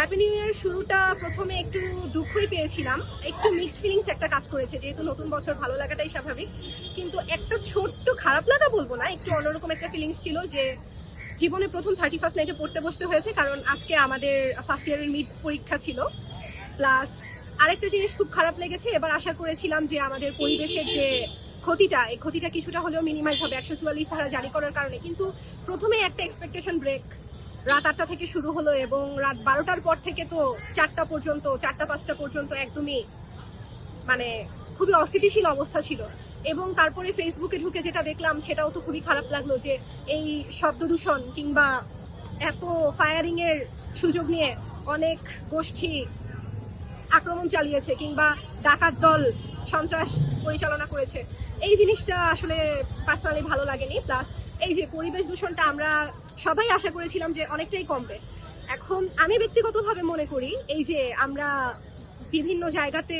Happy new year শুরুটা প্রথমে একটু দুঃখই পেয়েছিলাম। একটু মিক্সড ফিলিংস একটা কাজ করেছে, যেহেতু নতুন বছর ভালো লাগাটাই স্বাভাবিক। কিন্তু একটা ছোট্ট খারাপ লাগা বলব না, একটু অন্যরকম একটা ফিলিংস ছিল যে জীবনে প্রথম থার্টি ফার্স্ট নাইটে পড়তে বসতে হয়েছে, কারণ আজকে আমাদের ফার্স্ট ইয়ারের মিড পরীক্ষা ছিল। প্লাস আরেকটা জিনিস খুব খারাপ লেগেছে, এবার আশা করেছিলাম যে আমাদের পরিবেশের যে ক্ষতিটা, এই ক্ষতিটা কিছুটা হলেও মিনিমাইজ হবে, একশো চুয়াল্লিশ ধারা জারি করার কারণে। কিন্তু প্রথমে একটা এক্সপেকটেশন ব্রেক রাত আটটা থেকে শুরু হলো এবং রাত বারোটার পর থেকে তো চারটা পর্যন্ত, চারটা, পাঁচটা পর্যন্ত একদমই মানে খুবই অস্থিতিশীল অবস্থা ছিল। এবং তারপরে ফেসবুকে ঢুকে যেটা দেখলাম, সেটাও তো খুবই খারাপ লাগল যে এই শব্দ দূষণ কিংবা এত ফায়ারিং এর সুযোগ নিয়ে অনেক গোষ্ঠী আক্রমণ চালিয়েছে কিংবা ডাকাত দল সন্ত্রাস পরিচালনা করেছে। এই জিনিসটা আসলে পার্সোনালি ভালো লাগেনি। প্লাস এই যে পরিবেশ দূষণটা আমরা সবাই আশা করেছিলাম যে অনেকটাই কমবে। এখন আমি ব্যক্তিগতভাবে মনে করি এই যে আমরা বিভিন্ন জায়গাতে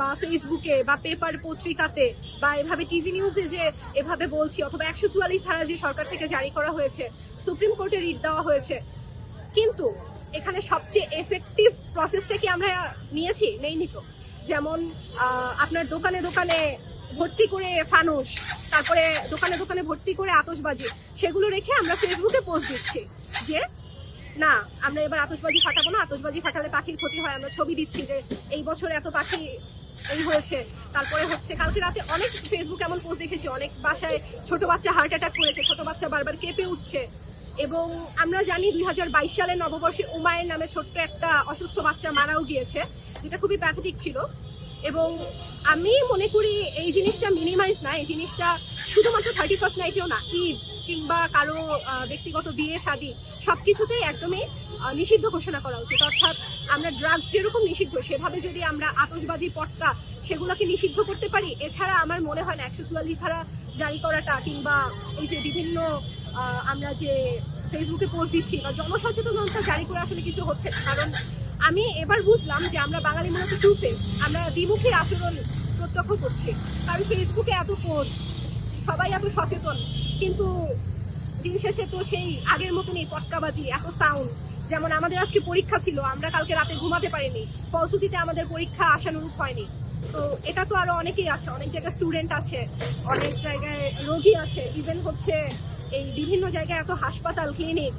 বা ফেসবুকে বা পেপার পত্রিকাতে বা এভাবে টিভি নিউজে যে এভাবে বলছি অথবা একশো চুয়াল্লিশ ধারা যে সরকার থেকে জারি করা হয়েছে সুপ্রিম কোর্টে রিট দেওয়া হয়েছে। কিন্তু এখানে সবচেয়ে এফেক্টিভ প্রসেসটা কি আমরা নিয়েছি? নেইনি তো। যেমন আপনার দোকানে দোকানে ভর্তি করে ফানুস তারপরে দোকানে দোকানে ভর্তি করে আতশবাজি, সেগুলো রেখে আমরা ফেসবুকে পোস্ট দিচ্ছি যে, না, আমরা এবার আতশবাজি ফাটাবো না, আতশবাজি ফাটালে পাখির ক্ষতি হয়, আমরা ছবি দিচ্ছি যে এই বছর এত পাখি এই হয়েছে। তারপরে হচ্ছে কালকে রাতে অনেক ফেসবুক এমন পোস্ট দেখেছি, অনেক বাসায় ছোট বাচ্চা হার্ট অ্যাটাক করেছে, ছোট বাচ্চা বারবার কেঁপে উঠছে। এবং আমরা জানি দুই হাজার বাইশ সালে নববর্ষে উমায়ের নামে ছোট্ট একটা অসুস্থ বাচ্চা মারাও গিয়েছে, যেটা খুবই প্যাথেটিক ছিল। এবং আমি মনে করি এই জিনিসটা মিনিমাইজ না, এই জিনিসটা শুধুমাত্র থার্টি ফার্স্ট নাইটেও না, ঈদ কিংবা কারও ব্যক্তিগত বিয়ে, শাদী সব কিছুতেই একদমই নিষিদ্ধ ঘোষণা করা উচিত। অর্থাৎ আমরা ড্রাগস যেরকম নিষিদ্ধ, সেভাবে যদি আমরা আতশবাজি, পটকা সেগুলোকে নিষিদ্ধ করতে পারি, এছাড়া আমার মনে হয় না, একশো চুয়াল্লিশ ধারা জারি করাটা কিংবা এই যে বিভিন্ন আমরা যে ফেসবুকে পোস্ট দিচ্ছি বা জনসচেতনতা জারি করে আসলে কিছু হচ্ছে কারণ আমি এবার বুঝলাম যে আমরা বাঙালি মূলত টু ফেস আমরা দ্বিমুখী আচরণ প্রত্যক্ষ করছি। কারণ ফেসবুকে এত পোস্ট সবাই এত সচেতন। কিন্তু দিন শেষে তো সেই আগের মতনই পটকাবাজি, এত সাউন্ড যেমন আমাদের আজকে পরীক্ষা ছিল, আমরা কালকে রাতে ঘুমাতে পারিনি। ফলশ্রুতিতে আমাদের পরীক্ষা আশানুরূপ হয়নি। তো এটা তো আরও অনেকেই আছে, অনেক জায়গায় স্টুডেন্ট আছে, অনেক জায়গায় রোগী আছে। ইভেন হচ্ছে এই বিভিন্ন জায়গায় এত হাসপাতাল ক্লিনিক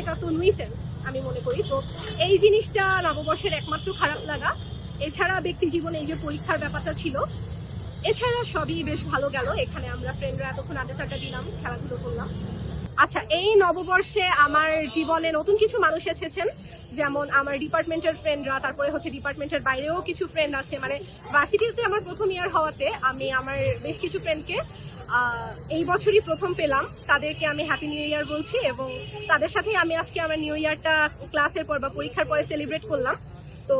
এটা তো নুইসেন্স আমি মনে করি। তো এই জিনিসটা নববর্ষের একমাত্র খারাপ লাগা। এছাড়া ব্যক্তি জীবনে এই যে পরীক্ষার ব্যাপারটা ছিল, এছাড়া সবই বেশ ভালো গেল। এখানে আমরা ফ্রেন্ডরা এতক্ষণ আড্ডা টাড্ডা দিলাম, খেলাধুলো করলাম। আচ্ছা এই নববর্ষে আমার জীবনে নতুন কিছু মানুষ এসেছেন। যেমন আমার ডিপার্টমেন্টের ফ্রেন্ডরা, তারপরে হচ্ছে ডিপার্টমেন্টের বাইরেও কিছু ফ্রেন্ড আছে। মানে ভার্সিটিতে আমার প্রথম ইয়ার হওয়াতে আমি আমার বেশ কিছু ফ্রেন্ডকে এই বছরই প্রথম পেলাম। তাদেরকে আমি হ্যাপি নিউ ইয়ার বলছি এবং তাদের সাথেই আমি আজকে আমার নিউ ইয়ারটা ক্লাসের পর বা পরীক্ষার পরে সেলিব্রেট করলাম। তো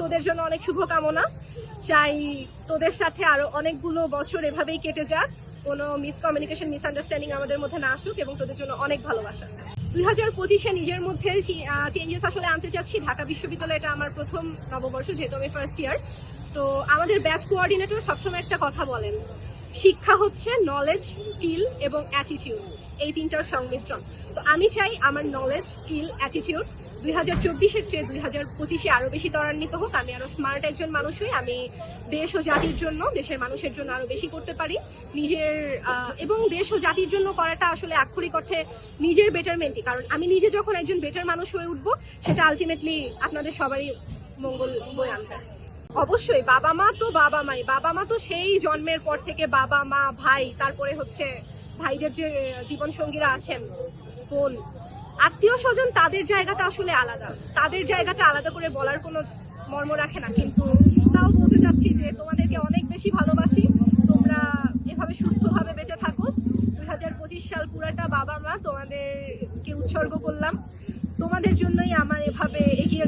তোদের জন্য অনেক শুভকামনা। চাই তোদের সাথে আরও অনেকগুলো বছর এভাবেই কেটে যাক। কোনো মিসকমিউনিকেশন, মিসআন্ডারস্ট্যান্ডিং আমাদের মধ্যে না আসুক এবং তোদের জন্য অনেক ভালোবাসা। দুই হাজার পঁচিশে নিজের মধ্যে চেঞ্জেস আসলে আনতে চাচ্ছি। ঢাকা বিশ্ববিদ্যালয় এটা আমার প্রথম নববর্ষ, যেহেতু আমি ফার্স্ট ইয়ার তো আমাদের ব্যাচ কোঅর্ডিনেটর সবসময় একটা কথা বলেন, শিক্ষা হচ্ছে নলেজ স্কিল এবং অ্যাটিটিউড এই তিনটার সংমিশ্রণ। তো আমি চাই আমার নলেজ স্কিল অ্যাটিটিউড দুই হাজার চব্বিশের চেয়ে দুই হাজার পঁচিশে আরও বেশি ত্বরান্বিত হোক। আমি আরও স্মার্ট একজন মানুষ হই। আমি দেশ ও জাতির জন্য, দেশের মানুষের জন্য আরও বেশি করতে পারি। নিজের এবং দেশ ও জাতির জন্য করাটা আসলে আক্ষরিক অর্থে নিজের বেটারমেন্টই কারণ আমি নিজে যখন একজন বেটার মানুষ হয়ে উঠবো, সেটা আলটিমেটলি আপনাদের সবারই মঙ্গল বয়ে আনবে। অবশ্যই, বাবা মা তো বাবা মাই। বাবা মা তো সেই জন্মের পর থেকে বাবা, মা, ভাই, তারপরে হচ্ছে ভাইদের যে জীবন সঙ্গীরা আছেন, বোন আত্মীয় স্বজন তাদের জায়গাটা আসলে আলাদা। তাদের জায়গাটা আলাদা করে বলার কোনো মর্ম রাখে না। কিন্তু তাও বলতে চাচ্ছি যে তোমাদেরকে অনেক বেশি ভালোবাসি। তোমরা এভাবে সুস্থভাবে বেঁচে থাকো। দুই হাজার পঁচিশ সাল পুরাটা বাবা মা তোমাদেরকে উৎসর্গ করলাম। তোমাদের জন্যই আমার এভাবে এগিয়ে